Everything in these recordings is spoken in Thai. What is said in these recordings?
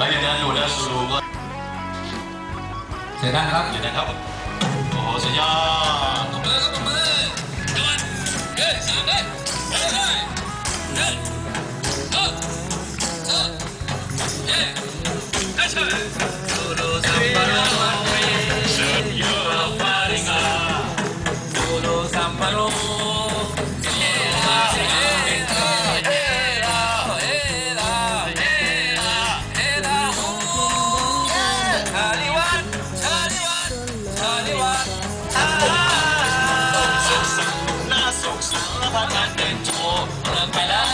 bây giờ đang đuổi đang sù lù coi sẽ đang khóc sẽ đang khóc ồ sẽ do không bơi không bơi các bạn ê sang đây ê đây ê. Ơ. Ơ. Ê. Ê chơi สารพันเดินโชว์เลิกไปแล้ว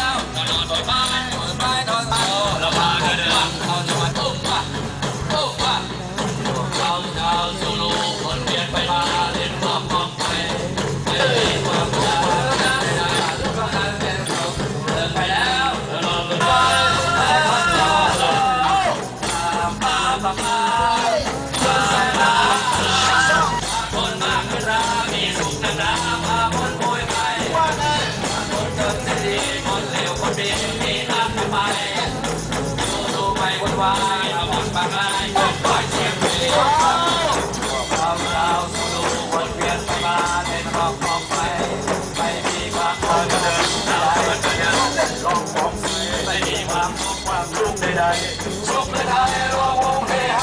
medalje, zbog medalje robom BH,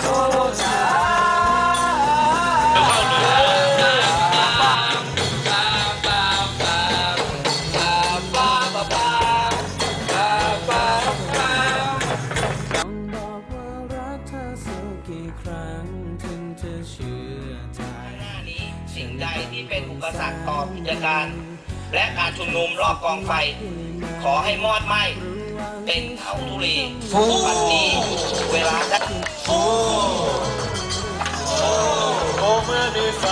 Koloča. Thank you. และการชุมนุมรอบกองไฟ ขอให้มอดไหม้ เป็นเผาทุเรีทุกวันนี้เวลาได้โอ้โอ้เมื่อมีไฟ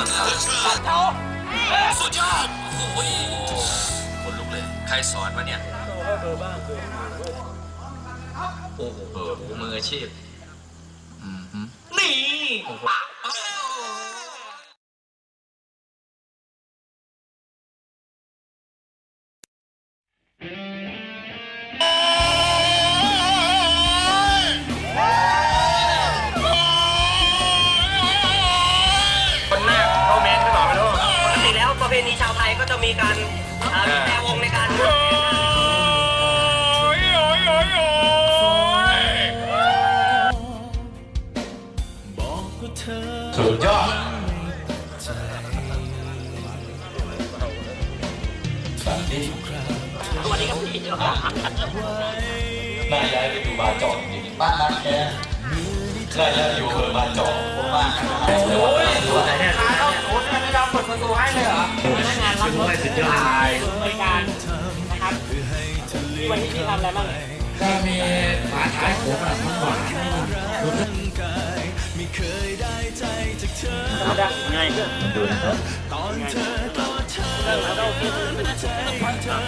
สังขารสุดยอดโอ้โหคนลุกเลย ใครสอนวะเนี่ยโอ้โหมืออาชีพอืมฮึนี่ปะค สุดยอดสันติสวัสดีครับพี่น่าย้ายไปอยู่บาจอกจริงๆบ้านรักแกน่าย้ายอยู่อำเภอบาจอกผมว่าโอ้ยขาเข้าโค้ชไม่ยอมเปิดประตูให้เลยเหรอพนักงานรับรถสุดยอดบริการนะครับวันนี้พี่ทำอะไรบ้างก็มีฝาท้ายผมอะมันหวานไม่เคยได้ใจจากเธอธรรมดาง่ายดูนะครับตอนเธอกอดฉันเรื่องแล้วก็โอเคใจเธอ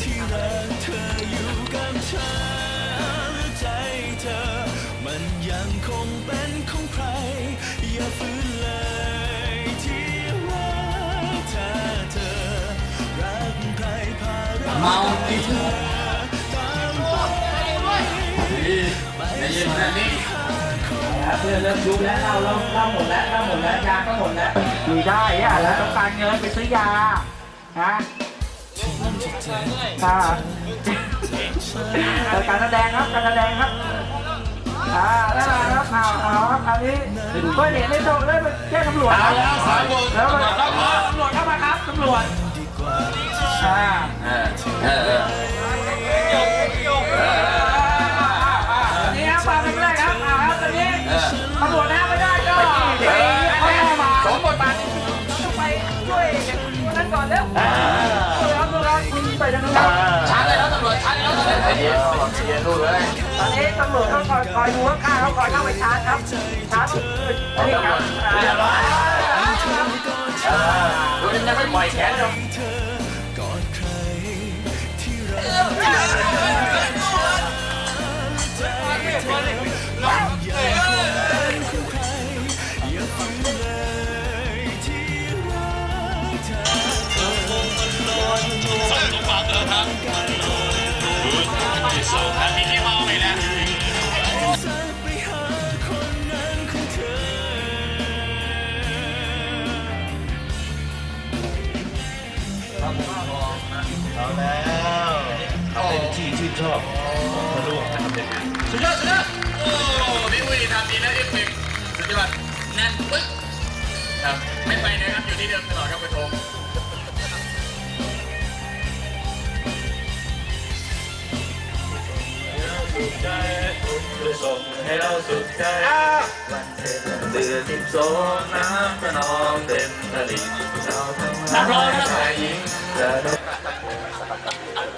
ที่รักเธออยู่กับฉันใจเธอ มันยังคงเป็นของใคร อย่าฝืนเลยที่รักถ้าเธอรักใครพารักเมาดิได้ยินไหมนี่ เพื่อนเริ่มยุบแล้วเราเราเราหมดแล้วเราหมดแล้วยาก็หมดแล้วอยู่ได้อะแล้วต้องการเงินไปซื้อยาฮะค่ะการแสดงครับการแสดงครับอ่าแล้วครับเอาเอาวครับอันนี้ก็เห็นไม่ตรงเลยไปแจ้งตำรวจแล้วสายบนแล้วตำรวจเข้ามาครับตำรวจอ่า ตอนนี้ตำรวจต้องคอยคอยดูข้างๆเขาคอยเข้าไปชาร์จครับชาร์จนี่ครับเรียบร้อยดูยังไม่ปล่อยแขนเลยกอดใครที่รักส่ สุดยอดสุดยอดโอ้พี่อุ้ยทำดีนะเอฟเฟกต์สุดยอดแน่นปึ๊กครับไม่ไปนะครับอยู่ที่เดิมตลอดครับคุณโทม ส่งให้เราสุดใจวันเพ็ญเดือนสิบสองน้ำจะนองเต็มตลิ่งเราทั้งหลายชายหญิงจะได้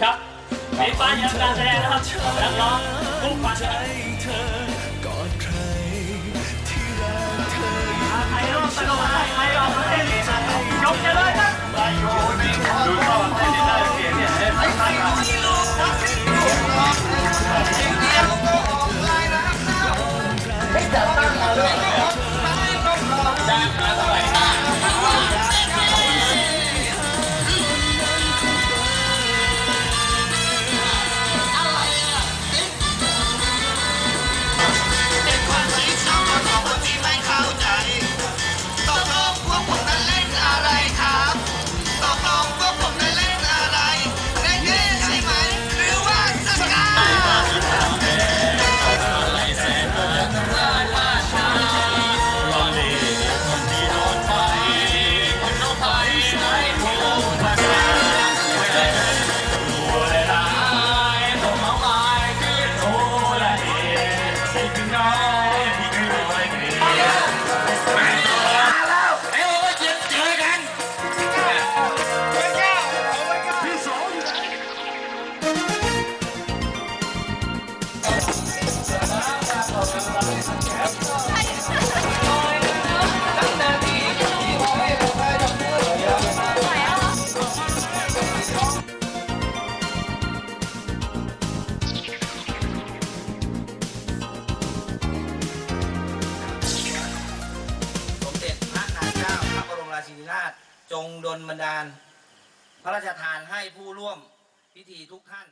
ครับมีป้ายยังการแสดงนะครับนักร้องทุกวัน จงดลบันดาล พระราชทานให้ผู้ร่วมพิธีทุกท่าน